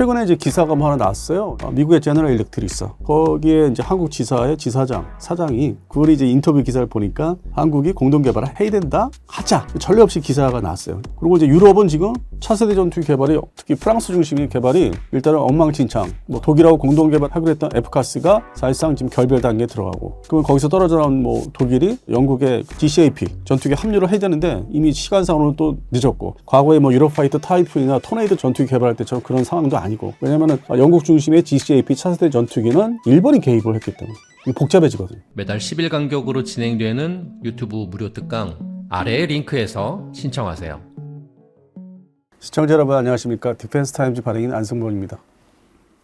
최근에 이제 기사가 뭐 하나 나왔어요. 어, 미국의 제너럴 일렉트릭스. 거기에 이제 한국 지사의 지사장, 사장이 그걸 이제 인터뷰 기사를 보니까 한국이 공동 개발을 해야 된다? 하자. 전례 없이 기사가 나왔어요. 그리고 이제 유럽은 지금 차세대 전투기 개발이 특히 프랑스 중심의 개발이 일단은 엉망진창. 뭐 독일하고 공동 개발하기로 했던 F카스가 사실상 지금 결별 단계에 들어가고 그러면 거기서 떨어져 나온 뭐 독일이 영국의 GCAP 전투기 합류를 해야 되는데 이미 시간상으로는 또 늦었고 과거에 뭐 유로파이터 타이푼이나 토네이도 전투기 개발할 때처럼 그런 상황도 아니 고 왜냐면은 영국 중심의 GCAP 차세대 전투기는 일본이 개입을 했기 때문에 복잡해지거든요. 매달 10일 간격으로 진행되는 유튜브 무료 특강 아래의 링크에서 신청하세요. 시청자 여러분 안녕하십니까 디펜스 타임즈 발행인 안승범입니다.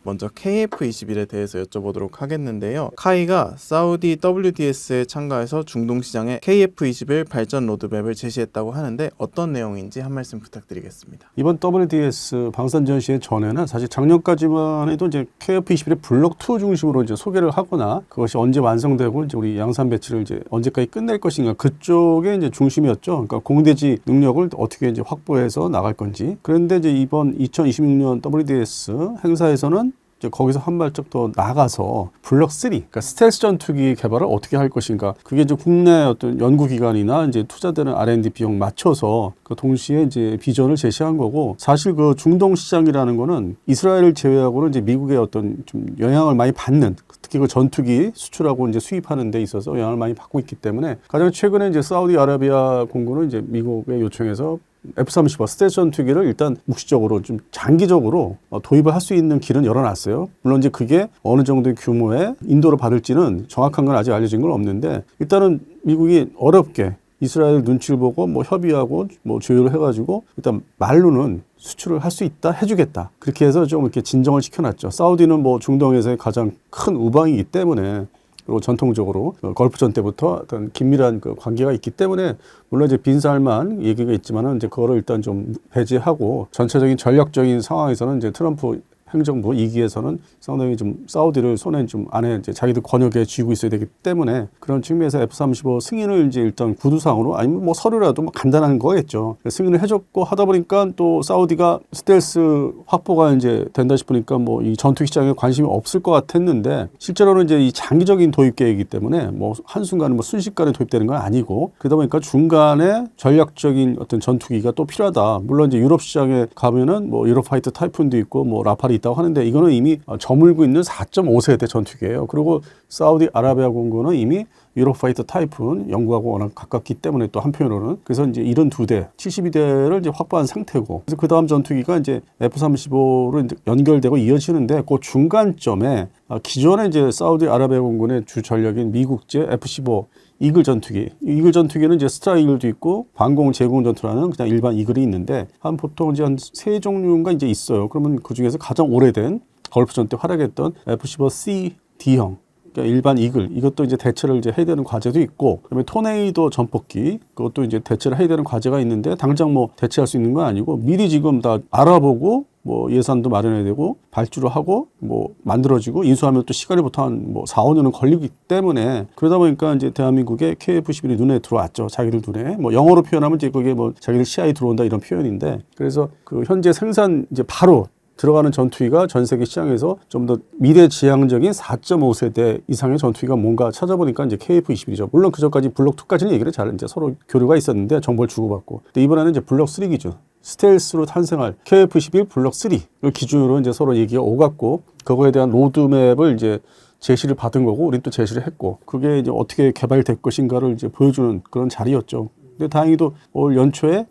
먼저 KF21에 대해서 여쭤보도록 하겠는데요. 카이가 사우디 WDS에 참가해서 중동 시장에 KF21 발전 로드맵을 제시했다고 하는데 어떤 내용인지 한 말씀 부탁드리겠습니다. 이번 WDS 방산 전시회 전에는 사실 작년까지만 해도 이제 KF21의 블록 2 중심으로 이제 소개를 하거나 그것이 언제 완성되고 이제 우리 양산 배치를 이제 언제까지 끝낼 것인가 그쪽에 이제 중심이었죠. 그러니까 공대지 능력을 어떻게 이제 확보해서 나갈 건지. 그런데 이제 이번 2026년 WDS 행사에서는 거기서 한 발짝 더 나가서 블럭 3, 그러니까 스텔스 전투기 개발을 어떻게 할 것인가. 그게 이제 국내 어떤 연구기관이나 이제 투자되는 R&D 비용 맞춰서 그 동시에 이제 비전을 제시한 거고 사실 그 중동 시장이라는 거는 이스라엘을 제외하고는 이제 미국의 어떤 좀 영향을 많이 받는 특히 그 전투기 수출하고 이제 수입하는 데 있어서 영향을 많이 받고 있기 때문에 가장 최근에 이제 사우디아라비아 공군은 이제 미국의 요청에서 F-35 스텔스 전투기를 일단 묵시적으로 좀 장기적으로 어, 도입을 할 수 있는 길은 열어놨어요. 물론 이제 그게 어느 정도의 규모의 인도를 받을지는 정확한 건 아직 알려진 건 없는데 일단은 미국이 어렵게 이스라엘 눈치를 보고 뭐 협의하고 뭐 조율을 해가지고 일단 말로는 수출을 할 수 있다 해주겠다 그렇게 해서 좀 이렇게 진정을 시켜놨죠. 사우디는 뭐 중동에서의 가장 큰 우방이기 때문에 그리고 전통적으로 어, 걸프전 때부터 어떤 긴밀한 그 관계가 있기 때문에 물론 이제 빈살만 얘기가 있지만은 이제 그거를 일단 좀 배제하고 전체적인 전략적인 상황에서는 이제 트럼프 행정부 이기에서는 상당히 좀 사우디를 손에 좀 안에 이제 자기들 권역에 쥐고 있어야 되기 때문에 그런 측면에서 F-35 승인을 이제 일단 구두상으로 아니면 뭐 서류라도 뭐 간단한 거겠죠. 승인을 해줬고 하다 보니까 또 사우디가 스텔스 확보가 이제 된다 싶으니까 뭐 이 전투기 시장에 관심이 없을 것 같았는데 실제로는 이제 이 장기적인 도입 계획이기 때문에 뭐 한순간에 뭐 순식간에 도입되는 건 아니고 그러다 보니까 중간에 전략적인 어떤 전투기가 또 필요하다. 물론 이제 유럽 시장에 가면은 뭐 유로파이터 타이푼도 있고 뭐 라팔이 있다고 하는데 이거는 이미 저물고 있는 4.5세대 전투기예요. 그리고 사우디 아라비아 공군은 이미 유로파이터 타이푼 영국하고 워낙 가깝기 때문에 또 한편으로는 그래서 이제 이런 두 대 72대를 이제 확보한 상태고 그래서 그 다음 전투기가 이제 F-35로 이제 연결되고 이어지는데 그 중간점에 아, 기존에 이제 사우디 아라비아 공군의 주 전력인 미국제 F-15 이글 전투기. 이글 전투기는 이제 스트라이글도 있고 방공 제공 전투라는 그냥 일반 이글이 있는데 한 보통 이제 한 세 종류가 이제 있어요. 그러면 그 중에서 가장 오래된 걸프전 때 활약했던 F-15C D형. 그러니까 일반 이글 이것도 이제 대체를 이제 해야 되는 과제도 있고 그다음에 토네이도 전폭기 그것도 이제 대체를 해야 되는 과제가 있는데 당장 뭐 대체할 수 있는 건 아니고 미리 지금 다 알아보고 뭐 예산도 마련해야 되고 발주를 하고 뭐 만들어지고 인수하면 또 시간이 보통 한뭐 4, 5년은 걸리기 때문에 그러다 보니까 이제 대한민국의 KF-11이 눈에 들어왔죠. 자기들 눈에. 뭐 영어로 표현하면 이제 그게 뭐 자기들 시야에 들어온다 이런 표현인데 그래서 그 현재 생산 이제 바로 들어가는 전투기가 전 세계 시장에서 좀 더 미래 지향적인 4.5세대 이상의 전투기가 뭔가 찾아보니까 이제 KF-21이죠. 물론 그 전까지 블록 2까지는 얘기를 잘 이제 서로 교류가 있었는데 정보를 주고받고. 근데 이번에는 이제 블록 3 기준. 스텔스로 탄생할 KF-11 블록 3를 기준으로 이제 서로 얘기가 오갔고 그거에 대한 로드맵을 이제 제시를 받은 거고 우린 또 제시를 했고 그게 이제 어떻게 개발될 것인가를 이제 보여주는 그런 자리였죠. 근데 다행히도 올 연초에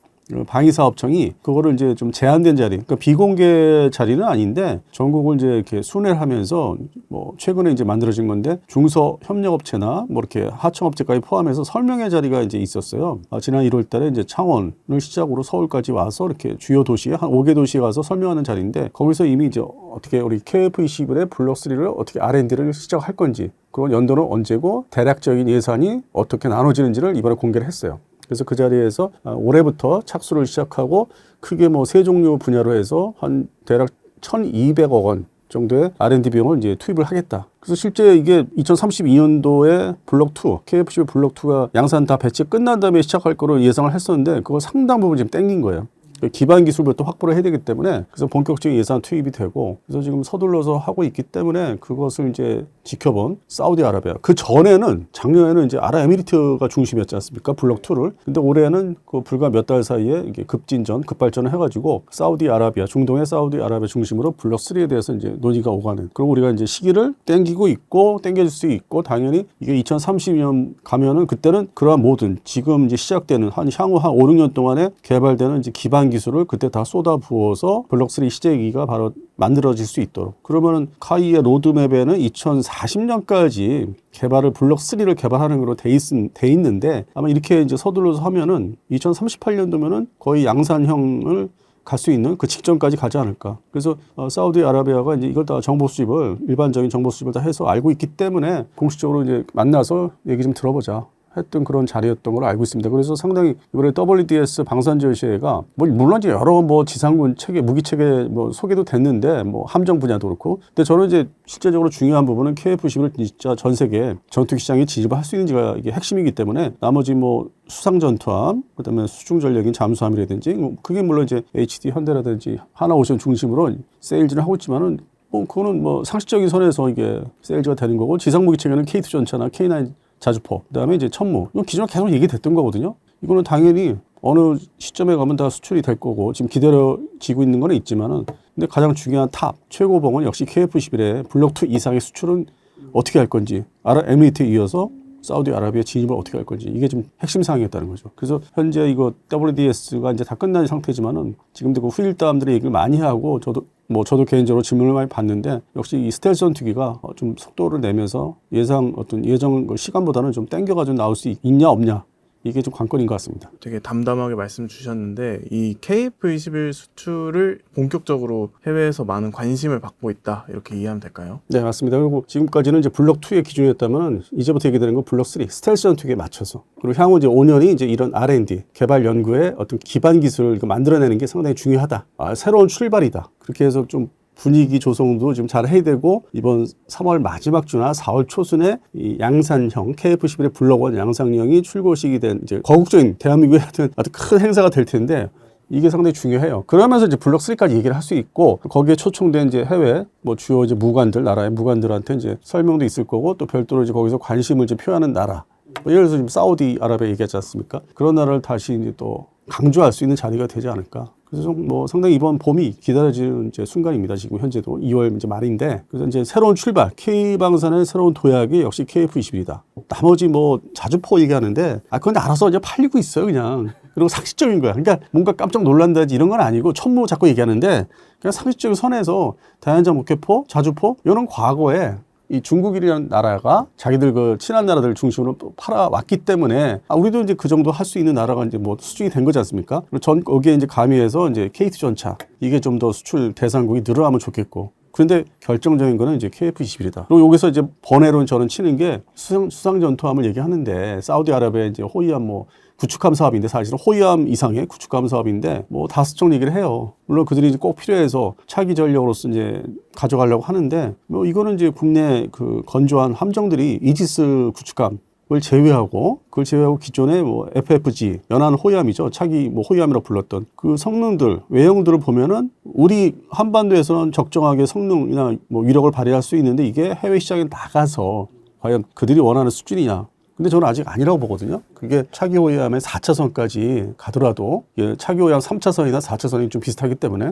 방위사업청이 그거를 이제 좀 제한된 자리, 그러니까 비공개 자리는 아닌데 전국을 이제 이렇게 순회를 하면서 뭐 최근에 이제 만들어진 건데 중소 협력업체나 뭐 이렇게 하청업체까지 포함해서 설명회 자리가 이제 있었어요. 아, 지난 1월 달에 이제 창원을 시작으로 서울까지 와서 이렇게 주요 도시에 한 5개 도시에 가서 설명하는 자리인데 거기서 이미 이제 어떻게 우리 KF21의 블록 3를 어떻게 R&D를 시작할 건지 그건 연도는 언제고 대략적인 예산이 어떻게 나눠지는지를 이번에 공개를 했어요. 그래서 그 자리에서 아, 올해부터 착수를 시작하고 크게 뭐 세 종류 분야로 해서 한 대략 1,200억 원 정도의 R&D 비용을 이제 투입을 하겠다. 그래서 실제 이게 2032년도에 블록 2, KF11 블록 2가 양산 다 배치 끝난 다음에 시작할 거로 예상을 했었는데 그거 상당 부분 지금 땡긴 거예요. 그 기반 기술부터 확보를 해야 되기 때문에 그래서 본격적인 예산 투입이 되고 그래서 지금 서둘러서 하고 있기 때문에 그것을 이제 지켜본 사우디아라비아. 그 전에는 작년에는 이제 아랍에미리트가 중심이었지 않습니까? 블록 2를. 근데 올해는 그 불과 몇 달 사이에 이게 급진전 급발전을 해가지고 사우디아라비아 중동의 사우디아라비아 중심으로 블록 3에 대해서 이제 논의가 오가는 그리고 우리가 이제 시기를 땡기고 있고 땡겨질 수 있고 당연히 이게 2030년 가면은 그때는 그러한 모든 지금 이제 시작되는 한 향후 한 5, 6년 동안에 개발되는 이제 기반 기술을 그때 다 쏟아 부어서 블록 3 시제기가 바로 만들어질 수 있도록 그러면은 카이의 로드맵에는 2040년까지 개발을 블록 3를 개발하는 걸로 돼, 있, 돼 있는데 아마 이렇게 이제 서둘러서 하면은 2038년도면은 거의 양산형을 갈수 있는 그 직전까지 가지 않을까. 그래서 어, 사우디아라비아가 이제 이걸 다 정보 수집을 일반적인 정보 수집을 다 해서 알고 있기 때문에 공식적으로 이제 만나서 얘기 좀 들어보자. 했던 그런 자리였던 걸로 알고 있습니다. 그래서 상당히 이번에 WDS 방산지원시회가 뭐 물론 이제 여러 뭐 지상군 체계, 무기 체계 뭐 소개도 됐는데 뭐 함정 분야도 그렇고. 근데 저는 이제 실제적으로 중요한 부분은 KF-11을 진짜 전 세계 전투기 시장에 진입을 할 수 있는지가 이게 핵심이기 때문에 나머지 뭐 수상 전투함, 그다음에 수중 전력인 잠수함이라든지 뭐 그게 물론 이제 HD 현대라든지 하나오션 중심으로 세일즈를 하고 있지만은 뭐 그거는 뭐 상식적인 선에서 이게 세일즈가 되는 거고 지상 무기 체계는 K2 전차나 K9 자주포, 그다음에 이제 천무. 이건 기존에 계속 얘기됐던 거거든요. 이거는 당연히 어느 시점에 가면 다 수출이 될 거고 지금 기다려지고 있는 건 있지만은 근데 가장 중요한 탑 최고봉은 역시 KF11의 블록 2 이상의 수출은 어떻게 할 건지 아라 에미리트에 이어서 사우디아라비아 진입을 어떻게 할 건지 이게 좀 핵심 사항이었다는 거죠. 그래서 현재 이거 WDS가 이제 다 끝난 상태지만은 지금도 그 후일담들의 얘기를 많이 하고 저도 뭐 저도 개인적으로 질문을 많이 받는데 역시 이 스텔스 전투기가 어, 좀 속도를 내면서 예상 어떤 예정 그 시간보다는 좀 땡겨가지고 나올 수 있냐 없냐 이게 좀 관건인 것 같습니다. 되게 담담하게 말씀 주셨는데 이 KF-21 수출을 본격적으로 해외에서 많은 관심을 받고 있다 이렇게 이해하면 될까요? 네, 맞습니다. 그리고 지금까지는 이제 블록 2의 기준이었다면 이제부터 얘기되는 건 블록 3, 스텔스 전투기에 맞춰서 그리고 향후 이제 5년이 이제 이런 R&D 개발 연구의 어떤 기반 기술을 만들어내는 게 상당히 중요하다. 아, 새로운 출발이다. 그렇게 해서 좀 분위기 조성도 좀잘 해야 되고 이번 3월 마지막 주나 4월 초순에 이 양산형 KF11의 블록원 양산형이 출고식이 된 이제 거국적인 대한민국의 하여튼 아주 큰 행사가 될 텐데 이게 상당히 중요해요. 그러면서 이제 블록 3까지 얘기를 할 수 있고 거기에 초청된 이제 해외 뭐 주요 이제 무관들 나라의 무관들한테 이제 설명도 있을 거고 또 별도로 이제 거기서 관심을 이제 표하는 나라. 뭐 예를 들어서 지금 사우디아라비아 얘기하지 않습니까? 그런 나라를 다시 이제 또 강조할 수 있는 자리가 되지 않을까. 그래서 좀 뭐 상당히 이번 봄이 기다려지는 이제 순간입니다. 지금 현재도 2월 이제 말인데 그래서 이제 새로운 출발 K 방산의 새로운 도약이 역시 KF21이다. 나머지 뭐 자주포 얘기하는데 아 그건 알아서 이제 팔리고 있어요 그냥. 그리고 상식적인 거야. 그러니까 뭔가 깜짝 놀란다지 이런 건 아니고 천무 자꾸 얘기하는데 그냥 상식적인 선에서 다연장 목회포, 자주포 이런 과거에 이 중국이라는 나라가 자기들 그 친한 나라들 중심으로 팔아왔기 때문에 아, 우리도 이제 그 정도 할 수 있는 나라가 이제 뭐 수준이 된 거지 않습니까? 그리고 전 거기에 이제 가미해서 이제 KT 전차 이게 좀 더 수출 대상국이 늘어나면 좋겠고. 그런데 결정적인 거는 이제 KF-21이다. 그리고 여기서 이제 번외로 저는 치는 게 수상, 수상 전투함을 얘기하는데 사우디아라비아 이제 호위함 뭐 구축함 사업인데 사실은 호위함 이상의 구축함 사업인데 뭐종 얘기를 해요. 물론 그들이 이제 꼭 필요해서 차기 전력으로서 이제 가져가려고 하는데 뭐 이거는 이제 국내 그 건조한 함정들이 이지스 구축함 을 제외하고 그걸 제외하고 기존의 뭐 FFG 연안 호위함이죠 차기 뭐 호위함이라고 불렀던 그 성능들 외형들을 보면은 우리 한반도에서는 적정하게 성능이나 뭐 위력을 발휘할 수 있는데 이게 해외 시장에 나가서 과연 그들이 원하는 수준이냐 근데 저는 아직 아니라고 보거든요. 그게 차기 호위함의 4차선까지 가더라도 예, 차기 호위함 3차선이나 4차선이 좀 비슷하기 때문에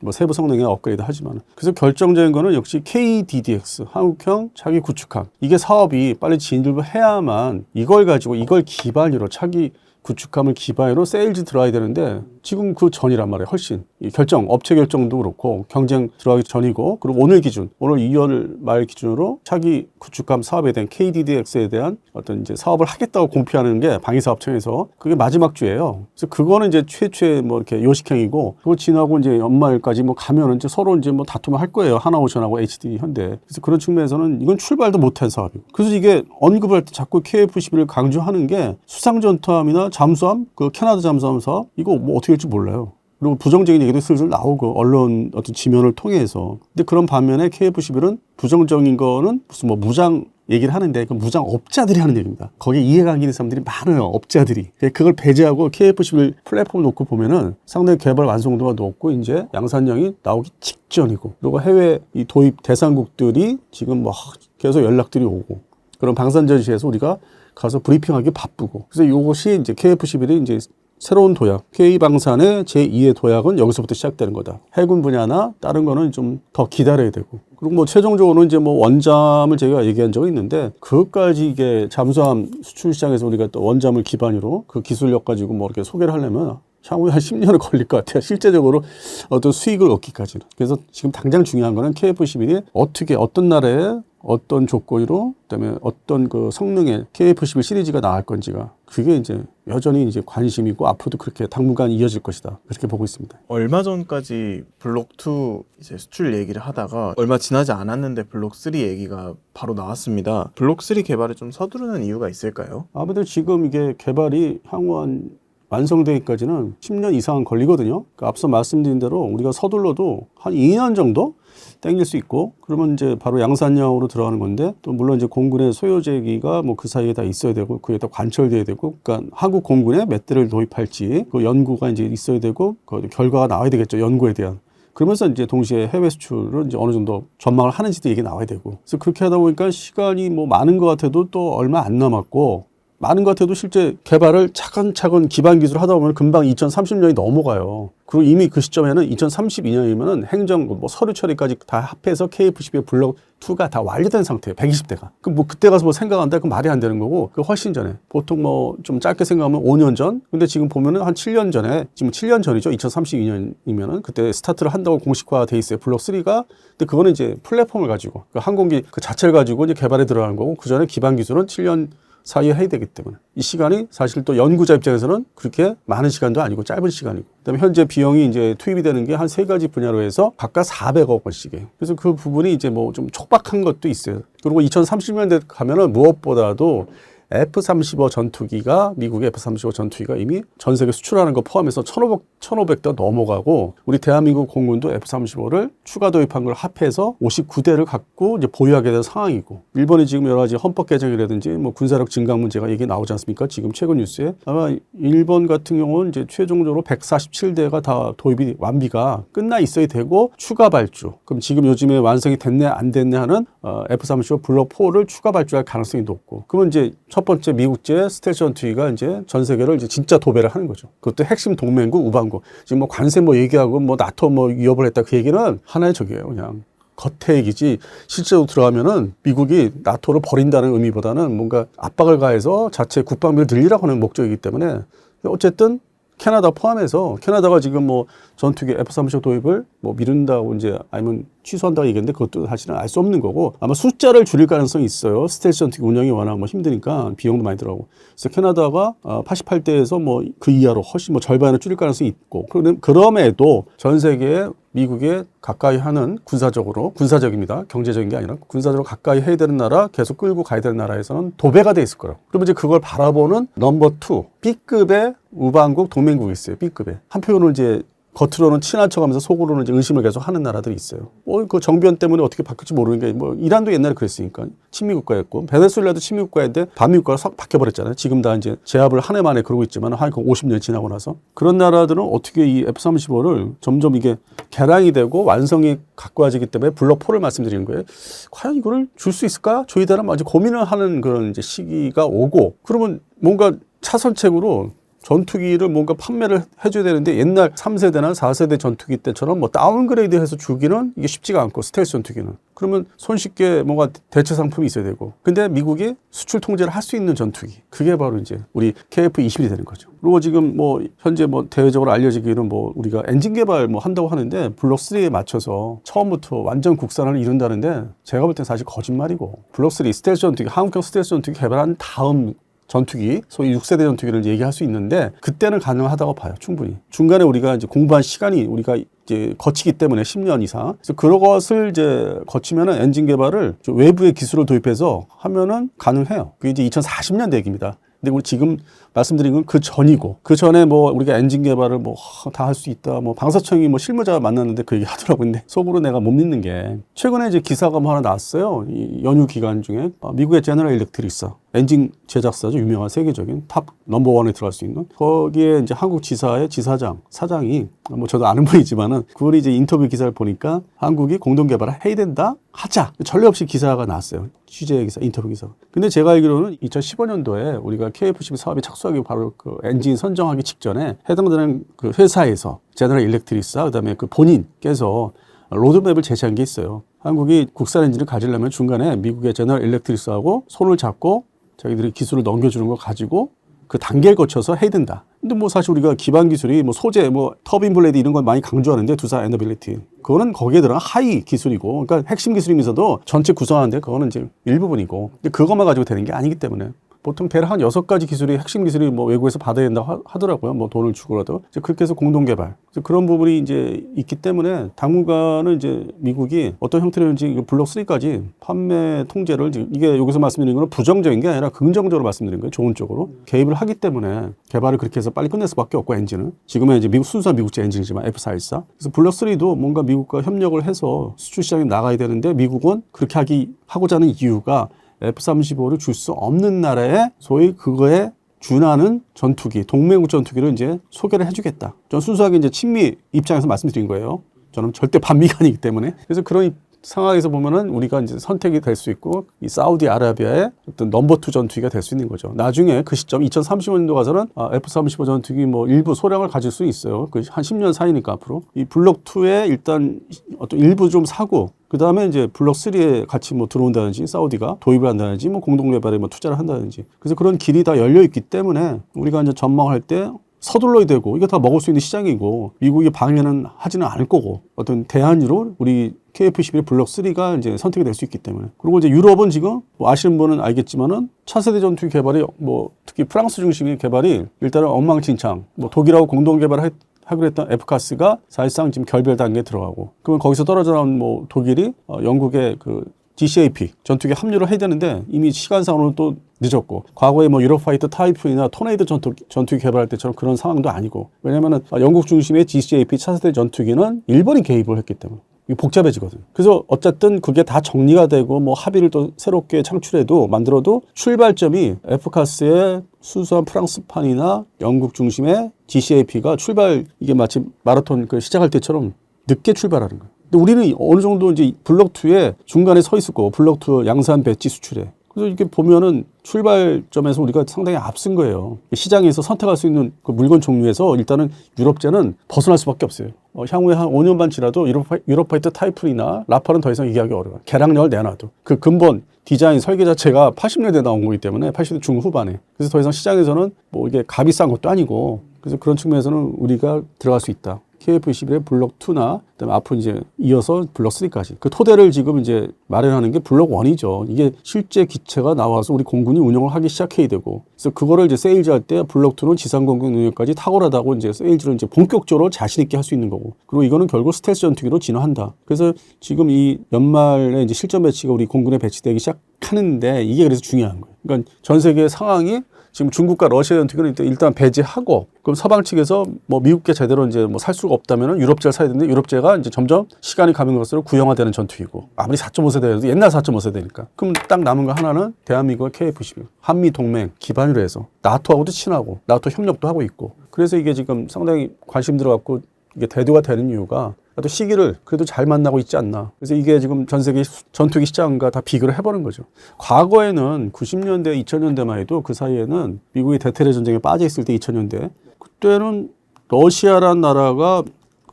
뭐 세부 성능에 업그레이드 하지만 그래서 결정적인 거는 역시 KDDX 한국형 차기 구축함 이게 사업이 빨리 진입을 해야만 이걸 가지고 이걸 기반으로 차기 구축함을 기반으로 세일즈 들어가야 되는데 지금 그 전이란 말이에요 훨씬. 이 결정 업체 결정도 그렇고 경쟁 들어가기 전이고 그리고 오늘 기준 오늘 2월 말 기준으로 차기 구축함 사업에 대한 KDDX에 대한 어떤 이제 사업을 하겠다고 공표하는 게 방위사업청에서 그게 마지막 주예요. 그래서 그거는 이제 최초의 뭐 이렇게 요식행이고 그거 지나고 이제 연말까지 뭐 가면은 이제 서로 이제 뭐 다툼을 할 거예요. 하나오션하고 HD 현대. 그래서 그런 측면에서는 이건 출발도 못한 사업이고. 그래서 이게 언급을 할때 자꾸 KF11을 강조하는 게 수상 전투함이나 잠수함 그 캐나다 잠수함 사업 이거 뭐 어떻게 될지 몰라요. 그리고 부정적인 얘기도 슬슬 나오고 언론 어떤 지면을 통해서 근데 그런 반면에 KF11은 부정적인 거는 무슨 뭐 무장 얘기를 하는데 그 무장 업자들이 하는 얘기입니다. 거기에 이해가 안 가는 사람들이 많아요. 업자들이. 그걸 배제하고 KF11 플랫폼 놓고 보면은 상당히 개발 완성도가 높고 이제 양산형이 나오기 직전이고 그리고 해외 이 도입 대상국들이 지금 뭐 계속 연락들이 오고 그런 방산전시에서 우리가 가서 브리핑하기 바쁘고 그래서 이것이 이제 KF11이 이제 새로운 도약, K방산의 제2의 도약은 여기서부터 시작되는 거다. 해군 분야나 다른 거는 좀 더 기다려야 되고. 그리고 뭐 최종적으로 이제 뭐 원잠을 제가 얘기한 적이 있는데 그것까지 이게 잠수함 수출 시장에서 우리가 또 원잠을 기반으로 그 기술력 가지고 뭐 이렇게 소개를 하려면 향후에 한 10년은 걸릴 것 같아요. 실제적으로 어떤 수익을 얻기까지는. 그래서 지금 당장 중요한 거는 KF11이 어떻게 어떤 나라에 어떤 조건으로 그다음에 어떤 그 성능의 KF11 시리즈가 나올 건지가 그게 이제 여전히 이제 관심이고 앞으로도 그렇게 당분간 이어질 것이다. 그렇게 보고 있습니다. 얼마 전까지 블록 2 이제 수출 얘기를 하다가 얼마 지나지 않았는데 블록 3 얘기가 바로 나왔습니다. 블록 3 개발을 좀 서두르는 이유가 있을까요? 아무래도 지금 이게 개발이 향후 한 완성되기까지는 10년 이상 걸리거든요. 그러니까 앞서 말씀드린 대로 우리가 서둘러도 한 2년 정도 땡길 수 있고 그러면 이제 바로 양산형으로 들어가는 건데 또 물론 이제 공군의 소요제기가 뭐 그 사이에 다 있어야 되고 그게 다 관철돼야 되고 그러니까 한국 공군에 몇 대를 도입할지 그 연구가 이제 있어야 되고 그 결과가 나와야 되겠죠 연구에 대한 그러면서 이제 동시에 해외 수출을 이제 어느 정도 전망을 하는지도 얘기 나와야 되고 그래서 그렇게 하다 보니까 시간이 뭐 많은 것 같아도 또 얼마 안 남았고 많은 것 같아도 실제 개발을 차근차근 기반 기술 하다 보면 금방 2030년이 넘어가요. 그리고 이미 그 시점에는 2032년이면은 행정 뭐 서류 처리까지 다 합해서 KF12 블록 2가 다 완료된 상태예요. 120대가. 그럼 뭐 그때 가서 뭐 생각한다? 그럼 말이 안 되는 거고 그 훨씬 전에 보통 뭐 좀 짧게 생각하면 5년 전. 근데 지금 보면은 한 7년 전에 지금 7년 전이죠. 2032년이면은 그때 스타트를 한다고 공식화돼 있어요. 블록 3가. 근데 그거는 이제 플랫폼을 가지고 그 항공기 그 자체를 가지고 이제 개발에 들어가는 거고 그 전에 기반 기술은 7년 사이에 해야 되기 때문에 이 시간이 사실 또 연구자 입장에서는 그렇게 많은 시간도 아니고 짧은 시간이고 그다음에 현재 비용이 이제 투입이 되는 게 한 세 가지 분야로 해서 각각 400억 원씩이에요. 그래서 그 부분이 이제 뭐 좀 촉박한 것도 있어요. 그리고 2030년대 가면은 무엇보다도 F-35 전투기가 미국의 F-35 전투기가 이미 전 세계 수출하는 거 포함해서 1,500, 1,500대 넘어가고 우리 대한민국 공군도 F-35를 추가 도입한 걸 합해서 59대를 갖고 이제 보유하게 된 상황이고 일본이 지금 여러 가지 헌법 개정이라든지 뭐 군사력 증강 문제가 얘기 나오지 않습니까? 지금 최근 뉴스에. 아마 일본 같은 경우는 이제 최종적으로 147대가 다 도입이 완비가 끝나 있어야 되고 추가 발주. 그럼 지금 요즘에 완성이 됐네 안 됐네 하는 어, F-35 블록 4를 추가 발주할 가능성이 높고. 그러면 이제 첫 번째 미국제 스텔스 전투기가 이제 전 세계를 이제 진짜 도배를 하는 거죠. 그것도 핵심 동맹국 우방국. 지금 뭐 관세 뭐 얘기하고 뭐 나토 뭐 위협을 했다 그 얘기는 하나의 적이에요. 그냥 겉에 얘기지 실제로 들어가면은 미국이 나토를 버린다는 의미보다는 뭔가 압박을 가해서 자체 국방비를 늘리라고 하는 목적이기 때문에 어쨌든 캐나다 포함해서 캐나다가 지금 뭐 전투기 F-35 도입을 뭐 미룬다고 이제 아니면 취소한다고 얘기했는데 그것도 사실은 알 수 없는 거고 아마 숫자를 줄일 가능성이 있어요. 전투기 운영이 워낙 뭐 힘드니까 비용도 많이 들어가고. 그래서 캐나다가 88대에서 뭐 그 이하로 훨씬 뭐 절반을 줄일 가능성이 있고 그럼- 그럼에도 전 세계에 미국에 가까이 하는 군사적으로 군사적입니다. 경제적인 게 아니라 군사적으로 가까이 해야 되는 나라 계속 끌고 가야 되는 나라에서는 도배가 돼 있을 거라고. 그러면 이제 그걸 바라보는 넘버 투 B급의 우방국 동맹국이 있어요. B급에 한편으로 이제 겉으로는 친한 척하면서 속으로는 이제 의심을 계속 하는 나라들이 있어요. 뭐그 정변 때문에 어떻게 바뀔지 모르는 게 뭐 이란도 옛날에 그랬으니까 친미 국가였고 베네수엘라도 친미 국가인데 반미 국가가 싹 바뀌어 버렸잖아요. 지금 다 이제 제압을 한 해 만에 그러고 있지만 한 50년 지나고 나서 그런 나라들은 어떻게 이 F-35를 점점 이게 개량이 되고 완성이 가까워지기 때문에 블록 4를 말씀드리는 거예요. 과연 이거를 줄 수 있을까? 되나? 아주 고민을 하는 그런 이제 시기가 오고 그러면 뭔가 차선책으로 전투기를 뭔가 판매를 해줘야 되는데 옛날 3세대나 4세대 전투기 때처럼 뭐 다운그레이드 해서 주기는 이게 쉽지가 않고 스텔스 전투기는. 그러면 손쉽게 뭔가 대체 상품이 있어야 되고. 근데 미국이 수출 통제를 할 수 있는 전투기. 그게 바로 이제 우리 KF-21이 되는 거죠. 그리고 지금 뭐 현재 뭐 대외적으로 알려지기는 뭐 우리가 엔진 개발 뭐 한다고 하는데 블록 3에 맞춰서 처음부터 완전 국산화를 이룬다는데 제가 볼 땐 사실 거짓말이고 블록 3 스텔스 전투기 한국형 스텔스 전투기 개발한 다음 전투기, 소위 6세대 전투기를 얘기할 수 있는데 그때는 가능하다고 봐요. 충분히. 중간에 우리가 이제 공부한 시간이 우리가 이제 거치기 때문에 10년 이상. 그래서 그런 것을 이제 거치면은 엔진 개발을 좀 외부의 기술을 도입해서 하면은 가능해요. 그게 이제 2040년대 얘기입니다. 근데 우리 지금 말씀드린 건 그 전이고 그 전에 뭐 우리가 엔진 개발을 뭐 다 할 수 있다 뭐 방사청이 뭐 실무자 만났는데 그 얘기 하더라고 근데 속으로 내가 못 믿는 게 최근에 이제 기사가 뭐 하나 나왔어요 이 연휴 기간 중에 어, 미국의 제너럴 일렉트릭사 엔진 제작사죠 유명한 세계적인 탑 넘버 원에 들어갈 수 있는 거기에 이제 한국 지사의 지사장 사장이 뭐 저도 아는 분이지만은 그분이 이제 인터뷰 기사를 보니까 한국이 공동 개발을 해야 된다 하자. 전례 없이 기사가 나왔어요. 취재 기사 인터뷰 기사. 근데 제가 알기로는 2015년도에 우리가 KF12 사업에 착수하기 바로 그 엔진 선정하기 직전에 해당되는 그 회사에서 제너럴 일렉트릭사 그다음에 그 본인께서 로드맵을 제시한 게 있어요. 한국이 국산 엔진을 가지려면 중간에 미국의 제너럴 일렉트릭스하고 손을 잡고 자기들이 기술을 넘겨주는 걸 가지고 그 단계를 거쳐서 해야 된다. 근데 뭐 사실 우리가 기반 기술이 뭐 소재, 뭐 터빈 블레이드 이런 걸 많이 강조하는데 두사 엔더빌리티. 그거는 거기에 들어간 하이 기술이고, 그러니까 핵심 기술이면서도 전체 구성하는데 그거는 이제 일부분이고, 근데 그것만 가지고 되는 게 아니기 때문에 보통 대략 한 여섯 가지 기술이 핵심 기술이 뭐 외국에서 받아야 된다 고 하더라고요. 뭐 돈을 주고라도. 이제 그렇게 해서 공동 개발. 그런 부분이 이제 있기 때문에 당분간은 이제 미국이 어떤 형태로든지 블록 3까지 판매 통제를 이게 여기서 말씀드리는 건 부정적인 게 아니라 긍정적으로 말씀드리는 거예요. 좋은 쪽으로. 개입을 하기 때문에 개발을 그렇게 해서 빨리 끝낼 수밖에 없고 엔진은. 지금은 이제 미국 순수한 미국제 엔진이지만 F414 그래서 블록 3도 뭔가 미국과 협력을 해서 수출 시장에 나가야 되는데 미국은 그렇게 하기 하고자 하는 이유가 F-35를 줄 수 없는 나라에 소위 그거에 준하는 전투기, 동맹국 전투기를 이제 소개를 해주겠다. 전 순수하게 이제 친미 입장에서 말씀드린 거예요. 저는 절대 반미가 아니기 때문에. 그래서 그런 입- 상황에서 보면은 우리가 이제 선택이 될 수 있고 이 사우디아라비아의 어떤 넘버 투 전투기가 될 수 있는 거죠. 나중에 그 시점 2030년도 가서는 아, F-35 전투기 뭐 일부 소량을 가질 수 있어요. 그 한 10년 사이니까 앞으로 이 블록 2에 일단 어떤 일부 좀 사고 그 다음에 이제 블록 3에 같이 뭐 들어온다든지 사우디가 도입을 한다든지 뭐 공동 개발에 뭐 투자를 한다든지 그래서 그런 길이 다 열려 있기 때문에 우리가 이제 전망할 때 서둘러야 되고 이거 다 먹을 수 있는 시장이고 미국이 방해는 하지는 않을 거고 어떤 대안으로 우리 KF11 블록 3가 이제 선택이 될 수 있기 때문에 그리고 이제 유럽은 지금 뭐 아시는 분은 알겠지만은 차세대 전투기 개발이 뭐 특히 프랑스 중심의 개발이 일단은 엉망진창 뭐 독일하고 공동 개발을 하기로 했던 F가스가 사실상 지금 결별 단계에 들어가고 그러면 거기서 떨어져 나온 뭐 독일이 어, 영국의 그 GCAP 전투기 합류를 해야 되는데 이미 시간상으로는 또 늦었고 과거에 뭐 유로파이터 타이푼이나 토네이도 전투기, 전투기 개발할 때처럼 그런 상황도 아니고 왜냐면은 어, 영국 중심의 GCAP 차세대 전투기는 일본이 개입을 했기 때문에 복잡해지거든. 그래서 어쨌든 그게 다 정리가 되고 뭐 합의를 또 새롭게 창출해도 만들어도 출발점이 F카스의 순수한 프랑스판이나 영국 중심의 GCAP가 출발 이게 마치 마라톤 그 시작할 때처럼 늦게 출발하는 거예요. 우리는 어느 정도 이제 블록 2에 중간에 서 있을 거고 블록 2 양산 배치 수출에 그래서 이렇게 보면은 출발점에서 우리가 상당히 앞선 거예요. 시장에서 선택할 수 있는 그 물건 종류에서 일단은 유럽제는 벗어날 수밖에 없어요. 어, 향후에 한 5년 반 지나도 유로파, 유로파이터 타이푼이나 라파는 더 이상 얘기하기 어려워요. 개량력을 내놔도. 그 근본 디자인 설계 자체가 80년대 나온 거기 때문에 80대 중후반에. 그래서 더 이상 시장에서는 뭐 이게 값이 싼 것도 아니고 그래서 그런 측면에서는 우리가 들어갈 수 있다. KF21의 블록 2나 그다음에 앞으로 이제 이어서 블록 3까지 그 토대를 지금 이제 마련하는 게 블록 1이죠. 이게 실제 기체가 나와서 우리 공군이 운영을 하기 시작해야 되고 그래서 그거를 이제 세일즈 할 때 블록 2는 지상 공격 능력까지 탁월하다고 이제 세일즈를 이제 본격적으로 자신 있게 할 수 있는 거고 그리고 이거는 결국 스텔스 전투기로 진화한다. 그래서 지금 이 연말에 이제 실전 배치가 우리 공군에 배치되기 시작하는데 이게 그래서 중요한 거예요. 그러니까 전 세계 상황이 지금 중국과 러시아 전투기는 일단- 배제하고 그럼 서방 측에서 뭐 미국계 제대로 이제 뭐 살 수가 없다면은 유럽제를 사야 되는데 유럽제가 이제 점점 시간이 가면 갈수록 구형화되는 전투기고 아무리 4.5세대여도 옛날 4.5세대니까. 그럼 딱 남은 거 하나는 대한민국의 KF-11 한미 동맹 기반으로 해서 나토하고도 친하고 나토 협력도 하고 있고. 그래서 이게 지금 상당히 관심 들어갖고 이게 대두가 되는 이유가 또 시기를 그래도 잘 만나고 있지 않나. 그래서 이게 지금 전 세계 수- 전투기 시장과 다 비교를 해보는 거죠. 과거에는 90년대, 2000년대만 해도 그 사이에는 미국이 대테러 전쟁에 빠져 있을 때 2000년대 그때는 러시아란 나라가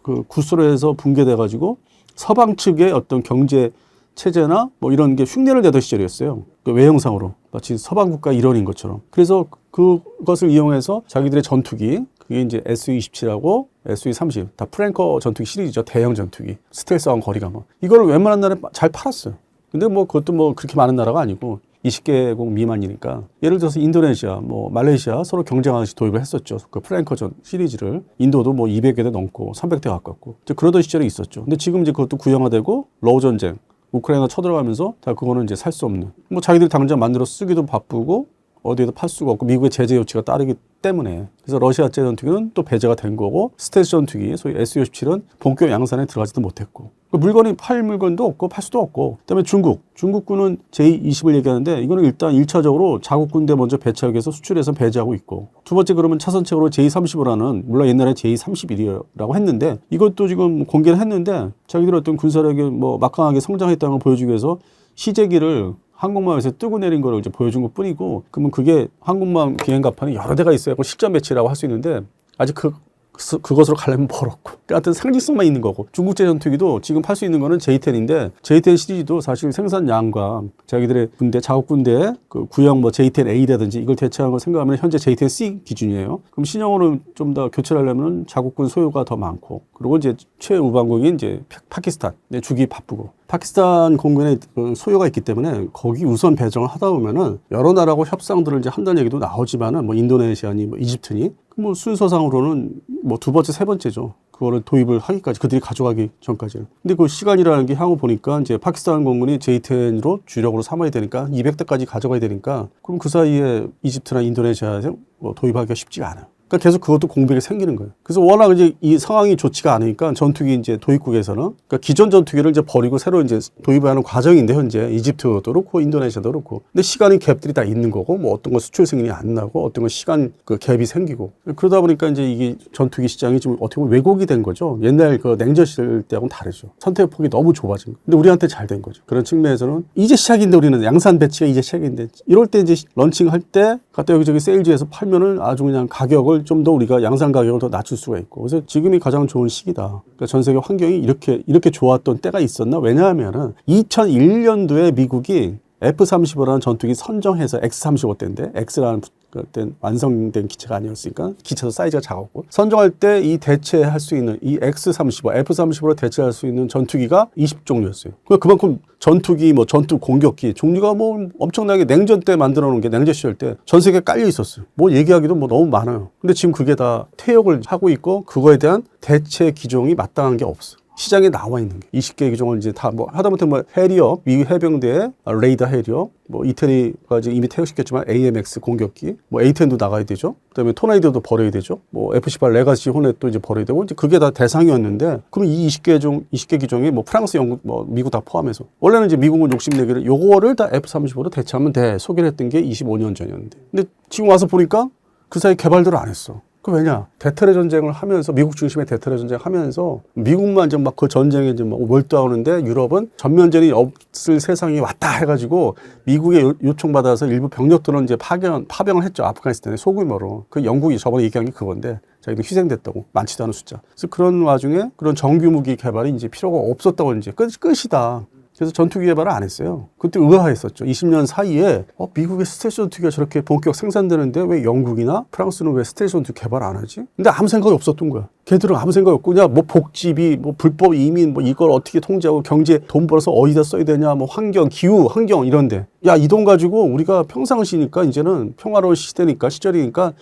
그 구소련에서 붕괴돼 가지고 서방 측의 어떤 경제 체제나 뭐 이런 게 흉내를 내던 시절이었어요. 그 외형상으로 마치 서방 국가 일원인 것처럼. 그래서 그것을 이용해서 자기들의 전투기 그게 이제 SU-27하고 SU-30 다 프랭커 전투기 시리즈죠. 대형 전투기. 스텔스왕 거리가 뭐 이걸 웬만한 나라에 잘 팔았어요. 근데 뭐 그것도 뭐 그렇게 많은 나라가 아니고 20개국 미만이니까 예를 들어서 인도네시아, 뭐 말레이시아 서로 경쟁하듯이 도입을 했었죠. 그 프랭커 전 시리즈를 인도도 뭐 200개 대 넘고 300대 가깝고 이제 그러던 시절이 있었죠. 근데 지금 이제 그것도 구형화되고 러우 전쟁 우크라이나 쳐들어가면서 다 그거는 이제 살 수 없는 뭐 자기들이 당장 만들어 쓰기도 바쁘고 어디에도 팔 수가 없고 미국의 제재 요치가 따르기 때문에. 그래서 러시아 제 전투기는 또 배제가 된 거고 스텔스 전투기 소위 Su-17은 본격 양산에 들어가지도 못했고. 그 물건이 팔 물건도 없고 팔 수도 없고. 그다음에 중국. 중국군은 J-20을 얘기하는데 이거는 일단 일차적으로 자국 군대 먼저 배치하기 위해서 수출해서 배제하고 있고. 두 번째 그러면 차선책으로 J-35라는 물론 옛날에 J-31이라고 했는데 이것도 지금 공개를 했는데 자기들 어떤 군사력이 뭐 막강하게 성장했다는 걸 보여주기 위해서 시제기를 항공모함에서 뜨고 내린 거를 이제 보여준 것 뿐이고 그러면 그게 항공모함 비행갑판이 여러 대가 있어야 그 실전 배치라고 할 수 있는데 아직 그 그- 그것으로 가려면 멀었고. 같은 상징성만 있는 거고. 중국제 전투기도 지금 팔 수 있는 거는 J10인데 J10 시리즈도 사실 생산량과 자기들의 군대 자국 군대 그 구형 뭐 J10A라든지 이걸 대체하는 걸 생각하면 현재 J10C 기준이에요. 그럼 신형으로 좀 더 교체하려면 자국군 소요가 더 많고. 그리고 이제 최우방국인 이제 파- 파키스탄. 네, 주기 바쁘고. 파키스탄 공군에 그 소요가 있기 때문에 거기 우선 배정을 하다 보면은 여러 나라하고 협상들을 이제 한다는 얘기도 나오지만은 뭐 인도네시아니 뭐 이집트니 뭐 순서상으로는 뭐 두 번째 세 번째죠. 그거를 도입을 하기까지 그들이 가져가기 전까지는. 근데 그 시간이라는 게 향후 보니까 이제 파키스탄 공군이 J10으로 주력으로 삼아야 되니까 200대까지 가져가야 되니까 그럼 그 사이에 이집트나 인도네시아에서 뭐 도입하기가 쉽지가 않아요. 그러니까 계속 그것도 공백이 생기는 거예요. 그래서 워낙 이제 이 상황이 좋지가 않으니까 전투기 이제 도입국에서는 그러니까 기존 전투기를 이제 버리고 새로 이제 도입하는 과정인데 현재 이집트도 그렇고 인도네시아도 그렇고 근데 시간이 갭들이 다 있는 거고 뭐 어떤 건 수출 승인이 안 나고 어떤 건 시간 그 갭이 생기고 그러다 보니까 이제 이게 전투기 시장이 지금 어떻게 보면 왜곡이 된 거죠. 옛날 그 냉전 시절 때하고는 다르죠. 선택 폭이 너무 좁아진 거. 근데 우리한테 잘 된 거죠. 그런 측면에서는 이제 시작인데 우리는 양산 배치가 이제 시작인데 이럴 때 이제 런칭할 때 갖다 여기저기 세일즈에서 팔면은 아주 그냥 가격을 좀 더 우리가 양산 가격을 더 낮출 수가 있고 그래서 지금이 가장 좋은 시기다. 그러니까 전 세계 환경이 이렇게 이렇게 좋았던 때가 있었나? 왜냐하면은 2001년도에 미국이 F-35라는 전투기 선정해서 X-35 때인데 X라는 그때 완성된 기체가 아니었으니까 기체도 사이즈가 작았고 선정할 때 이 대체할 수 있는 이 X-35, F-35로 대체할 수 있는 전투기가 20종류였어요. 그만큼 전투기 뭐 전투 공격기 종류가 뭐 엄청나게 냉전 때 만들어 놓은 게 냉전 시절 때 전 세계에 깔려 있었어요. 뭐 얘기하기도 뭐 너무 많아요. 근데 지금 그게 다 퇴역을 하고 있고 그거에 대한 대체 기종이 마땅한 게 없어. 시장에 나와 있는 게 20개 기종을 이제 다 뭐 하다못해 뭐 해리어 미국 해병대의 레이더 해리어 뭐 이태리가 이제 이미 퇴역시켰지만 AMX 공격기 뭐 A10도 나가야 되죠. 그다음에 토나이도도 버려야 되죠. 뭐 F18 레가시 호넷도 이제 버려야 되고 이제 그게 다 대상이었는데 그럼 이 20개 종 20개 기종이 뭐 프랑스 영국 뭐 미국 다 포함해서 원래는 이제 미국은 욕심내기를 요거를 다 F35로 대체하면 돼. 소개를 했던 게 25년 전이었는데. 근데 지금 와서 보니까 그 사이 개발들을 안 했어. 그 왜냐? 대테러 전쟁을 하면서 미국 중심의 대테러 전쟁 하면서 미국만 이제 막그 전쟁에 이제 막 몰두하는데 유럽은 전면전이 없을 세상이 왔다 해가지고 미국의 요- 요청 받아서 일부 병력들은 이제 파견 파병을 했죠 아프가니스탄에 소규모로 그 영국이 저번에 얘기한 게 그건데 자기도 희생됐다고 많지도 않은 숫자. 그래서 그런 와중에 그런 정규 무기 개발이 이제 필요가 없었다고 이제 끝 끝이다. 그래서 전투기 개발을 안 했어요. 그때 의아했었죠. 20년 사이에 어, 미국의 스텔스 전투기가 저렇게 본격 생산되는데 왜 영국이나 프랑스는 왜 스텔스 전투기 개발 안 하지? 근데 아무 생각이 없었던 거야. 걔들은 아무 생각이 없고 그냥 뭐 복지비, 뭐 불법 이민, 뭐 이걸 어떻게 통제하고 경제 돈 벌어서 어디다 써야 되냐, 뭐 환경, 기후, 환경 이런데 야 이 돈 가지고 우리가 평상시니까 이제는 평화로운 시대니까 시절이니까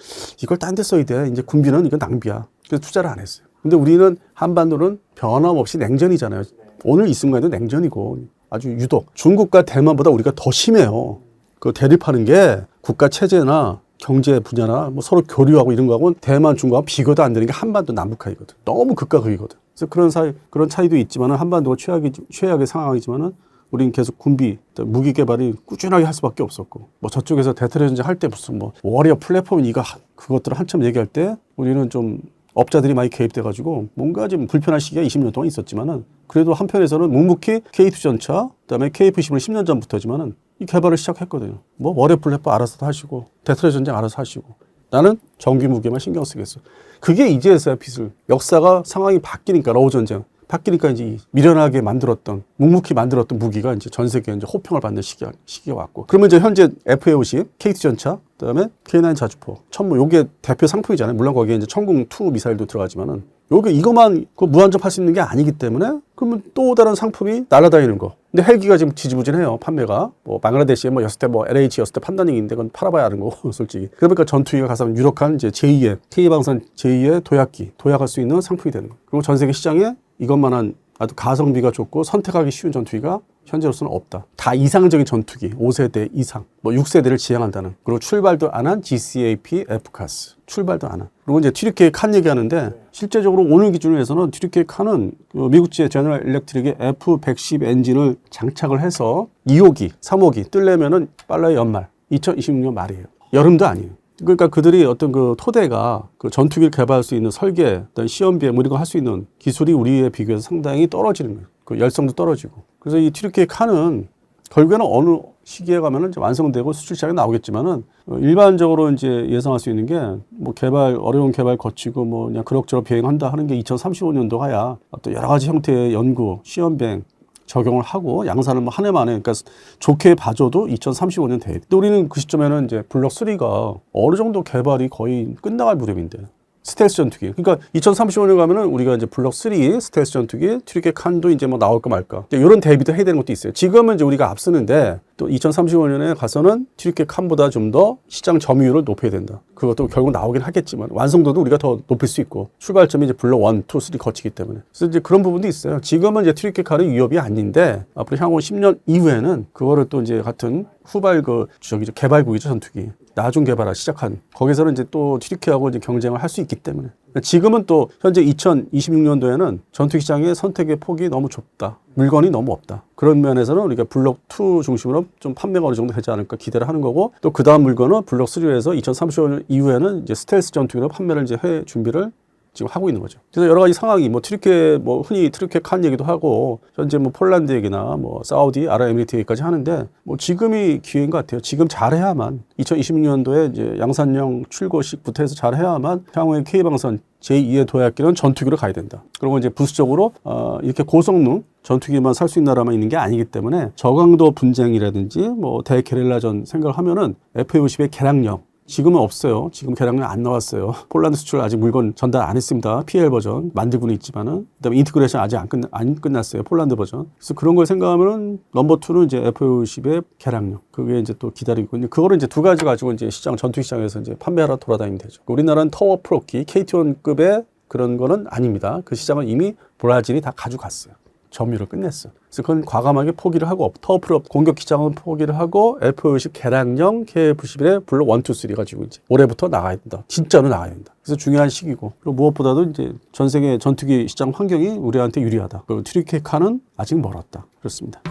이걸 딴 데 써야 돼. 이제 군비는 이거 낭비야. 그래서 투자를 안 했어요. 근데 우리는 한반도는 변함없이 냉전이잖아요. 오늘 이 순간에도 냉전이고 아주 유독 중국과 대만보다 우리가 더 심해요. 그 대립하는 게 국가 체제나 경제 분야나 뭐 서로 교류하고 이런 거하고 대만 중국하고 비교도 안 되는 게 한반도 남북한이거든. 너무 극과 극이거든. 그래서 그런 사이 그런 차이도 있지만은 한반도가 최악이 최악의 상황이지만은 우리는 계속 군비, 또 무기 개발이 꾸준하게 할 수밖에 없었고, 뭐 저쪽에서 대테러 전쟁 할 때 무슨 뭐 워리어 플랫폼 이거 하- 그것들을 한참 얘기할 때 우리는 좀 업자들이 많이 개입돼 가지고 뭔가 좀 불편한 시기가 20년 동안 있었지만은 그래도 한편에서는 묵묵히 K2 전차, 그다음에 KF-10을 10년 전부터지만은 이 개발을 시작했거든요. 뭐 워리어 플랫폼 알아서 다 하시고 대테러 전쟁 알아서 하시고 나는 정규 무기만 신경 쓰겠어. 그게 이제서야 빚을 역사가 상황이 바뀌니까 러우 전쟁 바뀌니까 이제 미련하게 만들었던 묵묵히 만들었던 무기가 이제 전 세계에 이제 호평을 받는 시기가, 시기가 왔고 그러면 이제 현재 FA50, KT 전차, 그다음에 K9 자주포, 천무 요게 대표 상품이잖아요. 물론 거기에 이제 천궁 2 미사일도 들어가지만은 요게 이것만 그 무한접할 수 있는 게 아니기 때문에 그러면 또 다른 상품이 날아다니는 거. 근데 헬기가 지금 지지부진해요 판매가 뭐 방글라데시에 뭐 여섯 대뭐 LH 여섯 대 판단형인데 그건 팔아봐야 하는 거고 솔직히 그러니까 전투기가 가장 유력한 이제 제2의 K방산 제2의 도약기 도약할 수 있는 상품이 되는 거. 그리고 전 세계 시장에 이것만한 아주 가성비가 좋고 선택하기 쉬운 전투기가 현재로서는 없다. 다 이상적인 전투기 5세대 이상, 뭐 6세대를 지향한다는 그리고 출발도 안 한 GCAP F카스 출발도 안 한. 그리고 이제 튀르키예 칸 얘기하는데 실제적으로 오늘 기준으로 해서는 튀르키예 칸은 그 미국제 제너럴 일렉트릭의 F110 엔진을 장착을 해서 2호기, 3호기 뜰려면은 빨라야 연말 2026년 말이에요. 여름도 아니에요. 그러니까 그들이 어떤 그 토대가 그 전투기를 개발할 수 있는 설계, 어떤 시험 비행 뭐 이런 거 할 수 있는 기술이 우리에 비교해서 상당히 떨어지는 거예요. 그 열성도 떨어지고. 그래서 이 튀르키예 칸은 결국에는 어느 시기에 가면은 이제 완성되고 수출 시장에 나오겠지만은 어, 일반적으로 이제 예상할 수 있는 게 뭐 개발 어려운 개발 거치고 뭐 그냥 그럭저럭 비행한다 하는 게 2035년도 가야 또 여러 가지 형태의 연구, 시험 비행 적용을 하고 양산을 뭐한 해 만에 그러니까 좋게 봐줘도 2035년 돼. 근데 우리는 그 시점에는 이제 블록 3가 어느 정도 개발이 거의 끝나갈 무렵인데 스텔스 전투기. 그러니까 2035년 가면은 우리가 이제 블록 3 스텔스 전투기, 튀르키예 칸도 이제 뭐 나올까 말까. 이런 대비도 해야 되는 것도 있어요. 지금은 이제 우리가 앞서는데 또 2035년에 가서는 튀르키예 칸보다 좀 더 시장 점유율을 높여야 된다. 그것도 결국 나오긴 하겠지만 완성도도 우리가 더 높일 수 있고 출발점이 이제 블록 1, 2, 3 거치기 때문에. 그래서 이제 그런 부분도 있어요. 지금은 이제 튀르키예 칸은 위협이 아닌데 앞으로 향후 10년 이후에는 그거를 또 이제 같은 후발 그 저기 저 개발국이죠 전투기. 나중 개발을 시작한 거기서는 이제 또 튀르키하고 이제 경쟁을 할 수 있기 때문에 지금은 또 현재 2026년도에는 전투기 시장의 선택의 폭이 너무 좁다. 물건이 너무 없다. 그런 면에서는 우리가 블록 2 중심으로 좀 판매가 어느 정도 되지 않을까 기대를 하는 거고 또 그 다음 물건은 블록 3에서 2035년 이후에는 이제 스텔스 전투기로 판매를 이제 해 준비를 지금 하고 있는 거죠. 그래서 여러 가지 상황이 뭐 트리케 뭐 흔히 트리케 칸 얘기도 하고 현재 뭐 폴란드 얘기나 뭐 사우디 아랍에미리트 얘기까지 하는데 뭐 지금이 기회인 것 같아요. 지금 잘해야만 2026년도에 이제 양산형 출고식부터 해서 잘해야만 향후에 K방선 제2의 도약기는 전투기로 가야 된다. 그리고 이제 부수적으로 어 이렇게 고성능 전투기만 살 수 있는 나라만 있는 게 아니기 때문에 저강도 분쟁이라든지 뭐 대게릴라전 생각을 하면은 F-50의 개량력 지금은 없어요. 지금 개량량 안 나왔어요. 폴란드 수출 아직 물건 전달 안 했습니다. PL 버전 만들고는 있지만은 그다음에 인티그레이션 아직 안, 끝, 안 끝났어요. 폴란드 버전. 그래서 그런 걸 생각하면은 넘버 투는 이제 F50의 개량력. 그게 이제 또 기다리고 있는데 그거를 이제 두 가지 가지고 이제 시장 전투 시장에서 이제 판매하러 돌아다니면 되죠. 우리나라는 터워 프로키 KT1급의 그런 거는 아닙니다. 그 시장은 이미 브라질이 다 가져갔어요. 점유를 끝냈어. 그래서 그건 과감하게 포기를 하고 터프로 공격 기장은 포기를 하고 F50 개량형 KF11에 블록 1, 2, 3 가지고 이제 올해부터 나가야 된다. 진짜로 나가야 된다. 그래서 중요한 시기고 그리고 무엇보다도 이제 전 세계 전투기 시장 환경이 우리한테 유리하다. 그리고 트리케카는 아직 멀었다. 그렇습니다.